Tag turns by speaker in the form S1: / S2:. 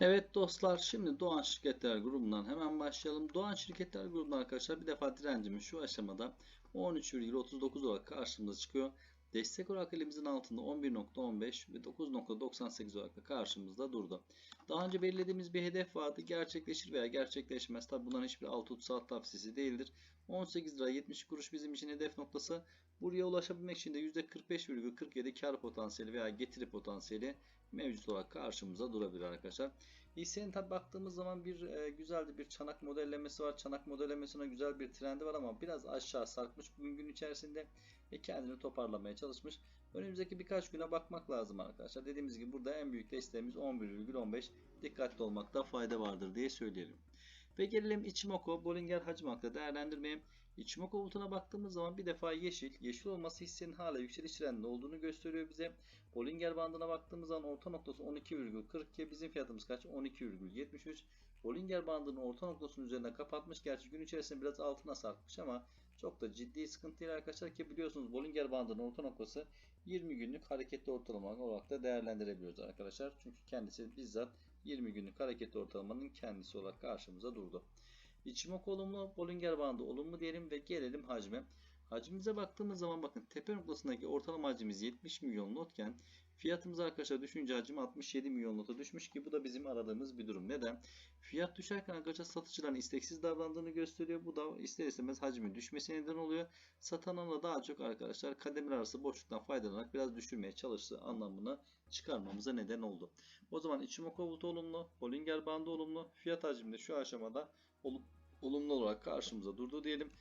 S1: Evet dostlar şimdi Doğan Şirketler grubundan hemen başlayalım. Doğan Şirketler grubundan arkadaşlar bir defa direncimiz şu aşamada 13,39 olarak karşımıza çıkıyor. Destek olarak elimizin altında 11.15 ve 9.98 olarak da karşımızda durdu. Daha önce belirlediğimiz bir hedef vardı. Gerçekleşir veya gerçekleşmez. Tabi bunların hiçbir alt saat tavsiyesi değildir. 18 lira 70 kuruş bizim için hedef noktası. Buraya ulaşabilmek için de %45,47 kar potansiyeli veya getiri potansiyeli mevcut olarak karşımıza durabilir arkadaşlar. Hissenin tabi baktığımız zaman bir e, güzel bir çanak modellemesi var. Çanak modellemesine güzel bir trendi var ama biraz aşağı sarkmış bugün gün içerisinde ve kendini toparlamaya çalışmış. Önümüzdeki birkaç güne bakmak lazım arkadaşlar. Dediğimiz gibi burada en büyük desteğimiz 11,15. Dikkatli olmakta fayda vardır diye söyleyelim. Ve gelelim Ichimoku Bollinger hacim hakkında değerlendirmeye. Ichimoku bulutuna baktığımız zaman bir defa yeşil. Yeşil olması hissenin hala yükseliş trendinde olduğunu gösteriyor bize. Bollinger bandına baktığımız zaman orta noktası 12,42. Bizim fiyatımız kaç? 12,73. Bollinger bandının orta noktasının üzerinde kapatmış. Gerçi gün içerisinde biraz altına sarkmış ama çok da ciddi sıkıntı arkadaşlar ki biliyorsunuz Bollinger bandının orta noktası 20 günlük hareketli ortalama olarak da değerlendirebiliyoruz arkadaşlar. Çünkü kendisi bizzat 20 günlük hareketli ortalamanın kendisi olarak karşımıza durdu. İçimok olumlu, Bollinger bandı olumlu diyelim ve gelelim hacme. Hacmimize baktığımız zaman bakın tepe noktasındaki ortalama hacmimiz 70 milyon notken fiyatımız arkadaşlar düşünce hacim 67 milyon nota düşmüş ki bu da bizim aradığımız bir durum. Neden? Fiyat düşerken arkadaşlar satıcıların isteksiz davrandığını gösteriyor. Bu da ister istemez hacmin düşmesine neden oluyor. Satanın daha çok arkadaşlar kademeler arası boşluktan faydalanarak biraz düşürmeye çalıştığı anlamını çıkarmamıza neden oldu. O zaman Ichimoku bulutu olumlu, Bollinger bandı olumlu, fiyat hacminde şu aşamada olumlu olarak karşımıza durdu diyelim.